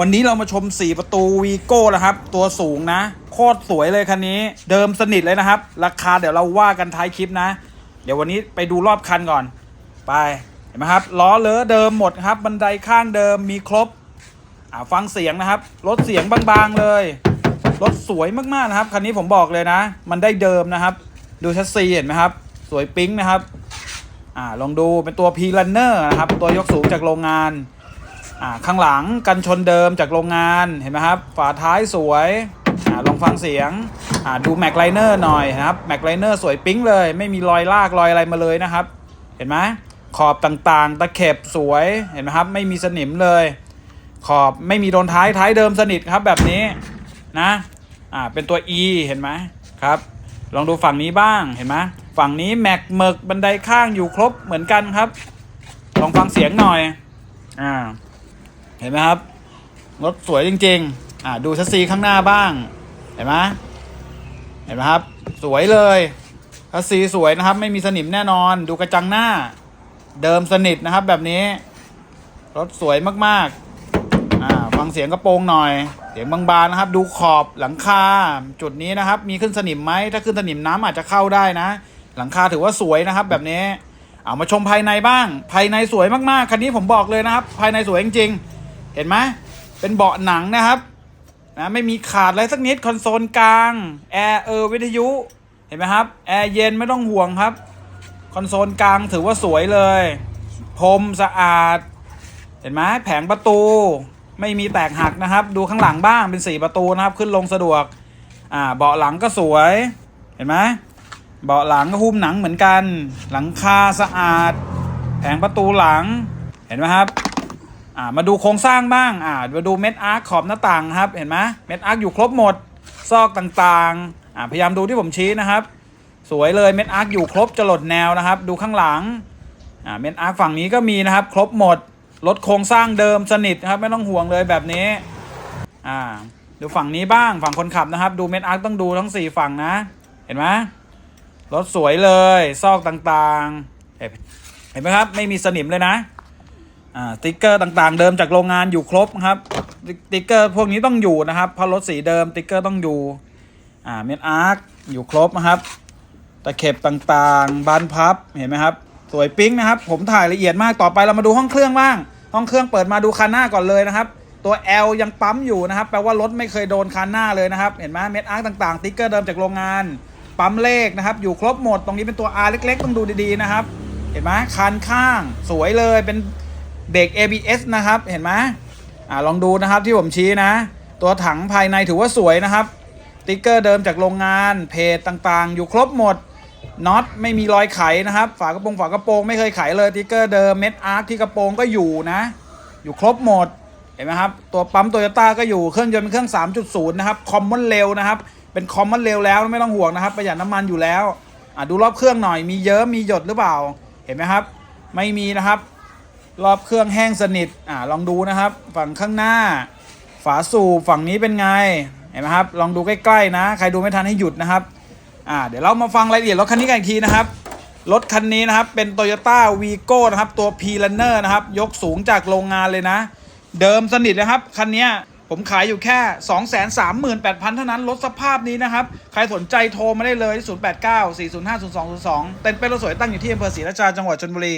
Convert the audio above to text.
วันนี้เรามาชม 4 ประตูวีโก้นะครับ ตัวสูงนะ โคตรสวยเลยคันนี้ เดิมสนิทเลยนะครับ ราคาเดี๋ยวเราว่ากันท้ายคลิปนะ เดี๋ยววันนี้ไปดูรอบคันก่อน ไป เห็นไหมครับ ล้อเลอะเดิมหมดครับ บันไดข้างเดิมมีครบ อ่าฟังเสียงนะครับ รถเสียงบางๆเลย รถสวยมากๆนะครับ คันนี้ผมบอกเลยนะ มันได้เดิมนะครับ ดูชัสซีเห็นไหมครับ สวยปิ๊งนะครับ อ่า ลองดู เป็นตัว P Runner นะครับ ตัวยกสูงจากโรงงาน ข้างหลังกันชนเดิมจากโรงงานเห็นไหมครับ ฝาท้ายสวยอลองฟังเสียงดูแม็กไลเนอร์หน่อยนะครับแม็กไลเนอร์สวยปิ๊งเลย ไม่มีรอยลากรอยอะไรมาเลยนะครับ เห็นไหมขอบต่างๆ ตะเข็บสวยเห็นไหมครับ ไม่มีสนิมเลย ขอบไม่มีโดนท้ายท้ายเดิมสนิทครับแบบนี้นะอ่าเป็นตัว E เห็นไหมครับ ลองดูฝั่งนี้บ้างเห็นไหมฝั่งนี้แม็กเมกบันไดข้างอยู่ครบเหมือนกันครับ ลองฟังเสียงหน่อยอ่า ห็นไหมครับ รถสวยจริง ๆ อ่าดูชัสซีข้างหน้าบ้าง เห็นไหมเห็นไหมครับ สวยเลยชัสซีสวยนะครับ ไม่มีสนิมแน่นอน ดูกระจังหน้า เดิมสนิทนะครับ แบบนี้ รถสวยมากๆ อ่าฟังเสียงกระโปรงหน่อย เสียงบางๆนะครับ ดูขอบหลังคา จุดนี้นะครับ มีขึ้นสนิมไหม ถ้าขึ้นสนิมน้ำอาจจะเข้าได้นะ หลังคาถือว่าสวยนะครับ แบบนี้เอามาชมภายในบ้าง ภายในสวยมากๆ คันนี้ผมบอกเลยนะครับ ภายในสวยจริงๆ เห็นไหมเป็นเบาะหนังนะครับนะไม่มีขาดอะไรสักนิดคอนโซลกลางแอร์เออร์วิทยุเห็นไหมครับแอร์เย็นไม่ต้องห่วงครับ คอนโซลกลางถือว่าสวยเลยพรมสะอาด เห็นไหมแผงประตูไม่มีแตกหักนะครับ ดูข้างหลังบ้างเป็นสี่ประตูนะครับ ขึ้นลงสะดวกอ่าเบาะหลังก็สวยเห็นไหมเบาะหลังก็หุ้มหนังเหมือนกัน หลังคาสะอาด แผงประตูหลังเห็นไหมครับ อ่ามาดูโครงสร้างบ้างอ่ามาดูเม็ดอาร์คขอบหน้าต่างครับเห็นไหมเม็ดอาร์คอยู่ครบหมด ซอกต่างๆอ่าพยายามดูที่ผมชี้นะครับ สวยเลยเม็ดอาร์คอยู่ครบจะหลดแนวนะครับ ดูข้างหลังอ่าเม็ดอาร์คฝั่งนี้ก็มีนะครับ ครบหมดรถโครงสร้างเดิมสนิทครับไม่ต้องห่วงเลยแบบนี้อ่าดูฝั่งนี้บ้างฝั่งคนขับนะครับ ดูเม็ดอาร์คต้องดูทั้งสี่ฝั่งนะ เห็นไหมรถสวยเลย ซอกต่างๆ เห็นไหมครับ ไม่มีสนิมเลยนะ อ่าสติ๊กเกอร์ต่างๆ เดิมจากโรงงานอยู่ครบครับสติ๊กเกอร์พวกนี้ต้องอยู่นะครับเพราะรถสีเดิมสติ๊กเกอร์ต้องอยู่อ่าเมนอาร์คอยู่ครบนะครับตะเข็บต่างๆ บานพับเห็นไหมครับ สวยปิ๊งนะครับ ผมถ่ายละเอียดมากต่อไปเรามาดูห้องเครื่องบ้าง ห้องเครื่องเปิดมาดูคันหน้าก่อนเลยนะครับ ตัว L ยังปั๊มอยู่นะครับ แปลว่ารถไม่เคยโดนคันหน้าเลยนะครับ เห็นไหมเม็ดอาร์คต่างๆสติ๊กเกอร์เดิมจากโรงงาน ปั๊มเลขนะครับ อยู่ครบหมด ตรงนี้เป็นตัว R เล็ก ๆ ต้องดูดีๆนะครับ เห็นไหมคันข้าง สวยเลยเป็น เบรก ABS นะครับเห็นไหมอ่าลองดูนะครับที่ผมชี้นะ ตัวถังภายในถือว่าสวยนะครับติ๊กเกอร์เดิมจากโรงงานเพจต่างๆ อยู่ครบหมดน็อตไม่มีรอยไขนะครับ ฝากระโปรงฝากระโปรงไม่เคยไขเลยติ๊กเกอร์เดิมเม็ดอาร์คที่กระโปรงก็อยู่นะ อยู่ครบหมดเห็นไหมครับ ตัวปั๊มโตโยต้าก็อยู่เครื่องยนต์เป็นเครื่อง 3.0 นะครับ คอมมอนเร็วนะครับ เป็นคอมมอนเร็วแล้วไม่ต้องห่วงนะครับ ประหยัดน้ำมันอยู่แล้วอะดูรอบเครื่องหน่อยมีเยิ้มมีหยดหรือเปล่า เห็นไหมครับ ไม่มีนะครับ รอบเครื่องแห้งสนิทอ่าลองดูนะครับ ฝั่งข้างหน้า ฝาสูบฝั่งนี้เป็นไงเห็นไหมครับ ลองดูใกล้ๆนะ ใครดูไม่ทันให้หยุดนะครับอ่าเดี๋ยวเรามาฟังรายละเอียดรถคันนี้กันอีกทีนะครับรถคันนี้นะครับเป็น Toyota Vigo นะครับตัว P Runner นะครับยกสูงจากโรงงานเลยนะ เดิมสนิทนะครับ คันนี้ผมขายอยู่แค่ 238,000 เท่านั้นรถสภาพนี้นะครับ ใครสนใจโทรมาได้เลยที่089 405 0202 เต็นท์เป็นรถสวยตั้งอยู่ที่อำเภอศรีราชาจังหวัดชลบุรี